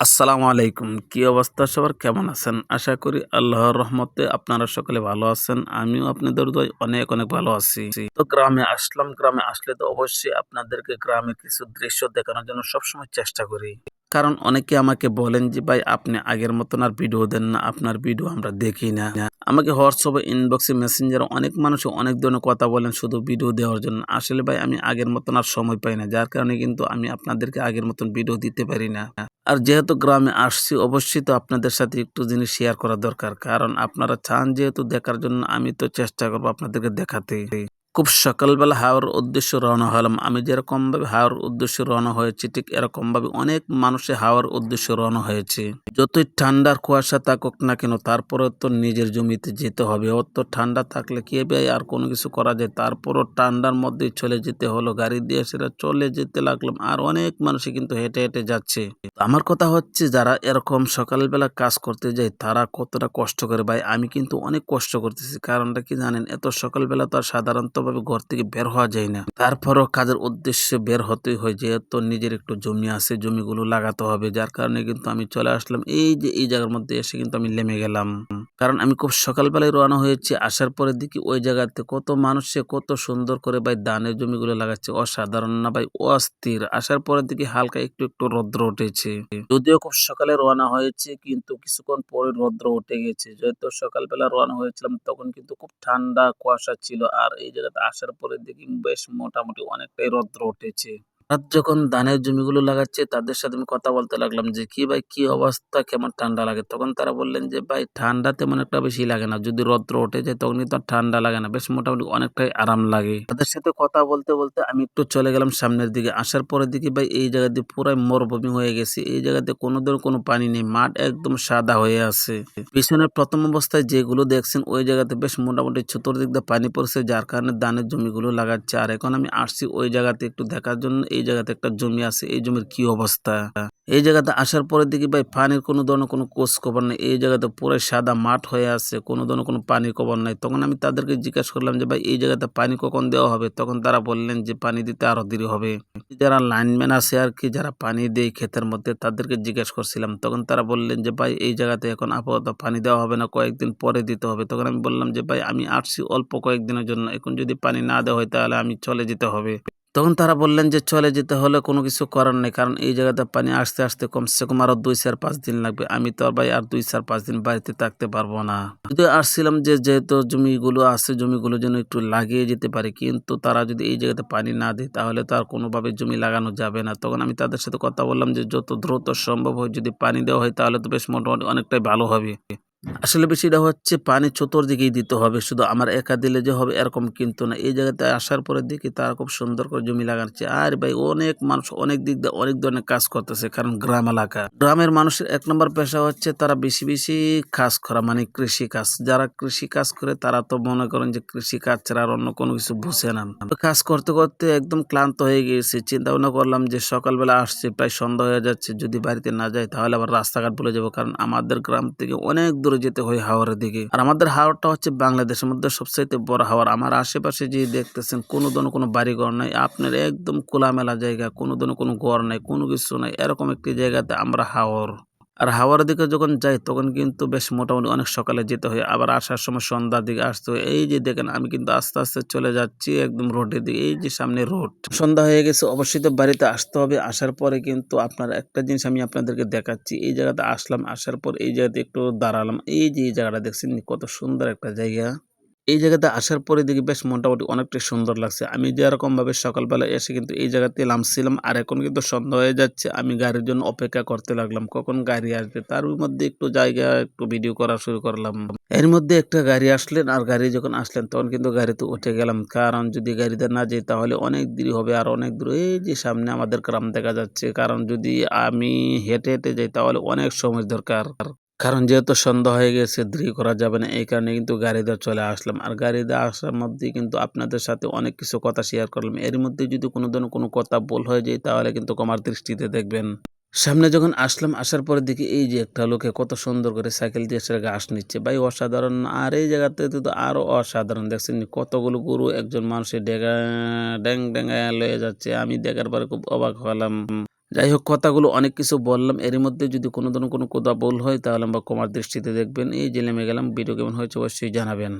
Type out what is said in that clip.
আসসালামু আলাইকুম। কি অবস্থা সবার? কেমন আছেন? আশা করি আল্লাহর রহমতে আপনারা সকলে ভালো আছেন। আমিও আপনাদের অনেক অনেক ভালো আছি। তো গ্রামে আসলাম। গ্রামে আসলে তো অবশ্যই আপনাদেরকে গ্রামে কিছু দৃশ্য দেখানোর জন্য সবসময় চেষ্টা করি। কারণ অনেকে আমাকে বলেন যে, ভাই, আপনি আগের মতন আর ভিডিও দেন না, আপনার ভিডিও আমরা দেখি না। আমাকে হোয়াটসঅ্যাপে ইনবক্সে মেসেঞ্জারে অনেক মানুষ অনেক ধরনের কথা বলেন শুধু ভিডিও দেওয়ার জন্য। আসলে ভাই, আমি আগের মতন আর সময় পাই না, যার কারণে কিন্তু আমি আপনাদেরকে আগের মতন ভিডিও দিতে পারি না। আর যেহেতু গ্রামে আসছি, অবশ্যই তো আপনাদের সাথে একটু জিনিস শেয়ার করা দরকার, কারণ আপনারা চান যেহেতু দেখার জন্য, আমি তো চেষ্টা করব আপনাদেরকে দেখাতে। খুব সকালবেলা হাওয়ার উদ্দেশ্যে রওনা হলাম। আমি যেরকমভাবে হাওয়ার উদ্দেশ্যে রওনা হয়েছি, ঠিক এরকমভাবে অনেক মানুষে হাওয়ার উদ্দেশ্যে রওনা হয়েছে। যতই ঠান্ডার কুয়াশা থাকুক না কেন তারপরে তো নিজের জমিতে যেতে হবে। ওর তো ঠান্ডা থাকলে কে হবে? আর কোনো কিছু করা যায়? তারপরও ঠান্ডার মধ্যে চলে যেতে হলো, গাড়ি দিয়ে সেটা চলে যেতে লাগলাম। আর অনেক মানুষই কিন্তু হেঁটে হেঁটে যাচ্ছে। আমার কথা হচ্ছে, যারা এরকম সকালবেলা কাজ করতে যায়, তারা কতটা কষ্ট করে? ভাই, আমি কিন্তু অনেক কষ্ট করতেছি। কারণটা কি জানেন? এত সকালবেলা তো আর সাধারণতভাবে ঘর থেকে বের হওয়া যায় না। তারপরও কাজের উদ্দেশ্যে বের হতেই হয়, যেহেতু নিজের একটু জমি আছে, জমিগুলো লাগাতে হবে, যার কারণে কিন্তু আমি চলে আসলাম। এই যে, এই জায়গার মধ্যে এসে কিন্তু আমি নেমে গেলাম। কারণ আমি খুব সকালবেলায় রওনা হয়েছি, আসার পরে দেখি ওই জায়গাতে কত মানুষে কত সুন্দর করে ভাই ধানের জমিগুলো লাগাচ্ছে। অসাধারণ না ভাই? অস্থির। আসার পরে দেখি হালকা একটু একটু রৌদ্র উঠেছে। যদিও খুব সকালে রওনা হয়েছে, কিন্তু কিছুক্ষণ পরে রৌদ্র উঠে গেছে। যেহেতু সকালবেলা রওনা হয়েছিলাম, তখন কিন্তু খুব ঠান্ডা, কুয়াশা ছিল। আর এই জায়গাতে আসার পরে দেখি বেশ মোটামুটি অনেকটাই রৌদ্র উঠেছে। রাত যখন ধানের জমিগুলো লাগাচ্ছে, তাদের সাথে আমি কথা বলতে লাগলাম যে, কি ভাই, কি অবস্থা? কেমন ঠান্ডা লাগে? তখন তারা বললেন যে, ভাই, ঠান্ডা তেমন একটা বেশি লাগে না। যদি রৌদ্র ওঠে যায় তখন কিন্তু ঠান্ডা লাগে না। বেশ মোটামুটি অনেকটাই আরাম লাগে। তাদের সাথে কথা বলতে বলতে আমি একটু চলে গেলাম সামনের দিকে। আসার পরে দেখি ভাই, এই জায়গাতে পুরাই মরুভূমি হয়ে গেছে। এই জায়গাতে কোনো ধরনের কোনো পানি নেই। মাঠ একদম সাদা হয়ে আছে। পিছনের প্রথম অবস্থায় যেগুলো দেখছেন, ওই জায়গাতে বেশ মোটামুটি চতুর্দিক দিয়ে পানি পড়ছে, যার কারণে ধানের জমিগুলো লাগাচ্ছে। আর এখন আমি আসছি ওই জায়গাতে একটু দেখার জন্য। এই জায়গাতে একটা জমি আছে, এই জমির কি অবস্থা? এই জায়গাতে আসার পরে দেখি ভাই পানির কোনো ধরনের কোনো কোষ খবর নেই। এই জায়গাতে পুরো সাদা মাঠ হয়ে আছে, কোনো ধরনের কোনো পানির খবর নাই। তখন আমি তাদেরকে জিজ্ঞাসা করলাম যে, ভাই, এই জায়গাতে পানি কখন দেওয়া হবে? তখন তারা বললেন যে, পানি দিতে আরও দেরি হবে। যারা লাইনম্যান আছে আর কি, যারা পানি দেয় ক্ষেতের মধ্যে, তাদেরকে জিজ্ঞাসা করছিলাম। তখন তারা বললেন যে, ভাই, এই জায়গাতে এখন আপাতত পানি দেওয়া হবে না, কয়েকদিন পরে দিতে হবে। তখন আমি বললাম যে, ভাই, আমি আসছি অল্প কয়েকদিনের জন্য। এখন যদি পানি না দেওয়া হয়, তাহলে আমি চলে যেতে হবে। তখন তারা বললেন যে, চলে যেতে হলে কোনো কিছু করার নেই, কারণ এই জায়গাতে পানি আসতে আসতে কমসে কম আরও দুই চার পাঁচ দিন লাগবে। আমি তো আর ভাই আর দুই চার পাঁচ দিন বাড়িতে থাকতে পারব না। যদি আসছিলাম যে, যেহেতু জমিগুলো আছে, জমিগুলো যেন একটু লাগিয়ে যেতে পারে, কিন্তু তারা যদি এই জায়গাতে পানি না দেয়, তাহলে তো আর কোনোভাবে জমি লাগানো যাবে না। তখন আমি তাদের সাথে কথা বললাম যে, যত দ্রুত সম্ভব হয় যদি পানি দেওয়া হয়, তাহলে তো বেশ মোটামুটি অনেকটাই ভালো হবে। আসলে বেশিটা হচ্ছে পানি চতুর্দিকেই দিতে হবে। শুধু আমার একা দিলে যে হবে এরকম কিন্তু না। এই জায়গাতে আসার পরে দেখি তারা খুব সুন্দর করে জমি লাগাচ্ছে। আর ভাই, অনেক মানুষ অনেক দিক দিয়ে অনেক ধরনের কাজ করতেছে, কারণ গ্রাম এলাকা। গ্রামের মানুষের এক নম্বর পেশা হচ্ছে তারা বেশি বেশি কাজ করা মানে কৃষি কাজ। যারা কৃষি কাজ করে তারা তো মনে করেন যে কৃষি কাজ ছাড়া আর অন্য কোনো কিছু বুঝে না। কাজ করতে করতে একদম ক্লান্ত হয়ে গিয়েছে। চিন্তা ভাবনা করলাম যে সকালবেলা আসছে, প্রায় সন্ধ্যা হয়ে যাচ্ছে। যদি বাড়িতে না যায় তাহলে আবার রাস্তাঘাট বলে যাব, কারণ আমাদের গ্রাম থেকে অনেক দূরে যেতে হয় হাওড়ের দিকে। আর আমাদের হাওড়টা হচ্ছে বাংলাদেশের মধ্যে সবচাইতে বড় হাওড় আমার আশেপাশে যে দেখতেছেন, কোনো ধরনের কোনো বাড়ি ঘর নাই। আপনার একদম খোলামেলা জায়গা, কোনো ধরনের কোনো ঘর নাই, কোনো কিছু নাই। এরকম একটি জায়গাতে আমরা হাওড় আর হাওয়ার দিকে যখন যাই, তখন কিন্তু বেশ মোটামুটি অনেক সকালে যেতে হয়। আবার আসার সময় সন্ধ্যার দিকে আসতে হয়। এই যে দেখেন, আমি কিন্তু আস্তে আস্তে চলে যাচ্ছি একদম রোডের দিকে। এই যে সামনে রোড। সন্ধ্যা হয়ে গেছে, অবশ্যই তো বাড়িতে আসতে হবে। আসার পরে কিন্তু আপনার একটা জিনিস আমি আপনাদেরকে দেখাচ্ছি। এই জায়গাতে আসলাম, আসার পর এই জায়গাতে একটু দাঁড়ালাম। এই যে এই জায়গাটা দেখছেন, কত সুন্দর একটা জায়গা। এই জায়গাতে আসার পরে দেখি বেশ মোটামুটি অনেকটাই সুন্দর লাগছে। আমি যেরকম ভাবে সকালবেলা এসে কিন্তু এই জায়গাতে নামছিলাম আর এখন কিন্তু সন্ধ্যা হয়ে যাচ্ছে। আমি গাড়ির জন্য অপেক্ষা করতে লাগলাম, কখন গাড়ি আসবে? তার মধ্যে একটু জায়গা, একটু ভিডিও করা শুরু করলাম। এর মধ্যে একটা গাড়ি আসলেন আর গাড়ি যখন আসলেন তখন কিন্তু গাড়িতে উঠে গেলাম। কারণ যদি গাড়িতে না যাই তাহলে অনেক দেরি হবে আর অনেক দূর। এই যে সামনে আমাদের গ্রাম দেখা যাচ্ছে। কারণ যদি আমি হেঁটে হেঁটে যাই তাহলে অনেক সময় দরকার। কারণ যেহেতু সন্ধ্যা হয়ে গেছে, দেরি করা যাবে না। এই কারণে কিন্তু গাড়িতে চলে আসলাম। আর গাড়িতে আসার মধ্যে কিন্তু আপনাদের সাথে অনেক কিছু কথা শেয়ার করলাম। এর মধ্যে যদি কোনো ধরনের কোনো কথা বল হয়ে যায়, তাহলে কিন্তু কমার দৃষ্টিতে দেখবেন। সামনে যখন আসলাম, আসার পরে দেখি এই যে একটা লোকে কত সুন্দর করে সাইকেল দিয়ে সেটা ঘাস নিচ্ছে। ভাই, অসাধারণ। আর এই জায়গাতে তো আরও অসাধারণ, দেখছেন কতগুলো গরু একজন মানুষের ডেগা, ড্যাং ড্যাঙ্গা লয়ে যাচ্ছে। আমি দেখার পরে খুব অবাক হলাম। যাই হোক কথাগুলো অনেক কিছু বললাম। এর মধ্যে যদি কোনো ধরনের কোনো কথা ভুল হয়, তাহলে আমরা কমার দৃষ্টিতে দেখবেন। এই যে নেমে গেলাম, ভিডিও কেমন হয়েছে অবশ্যই জানাবেন।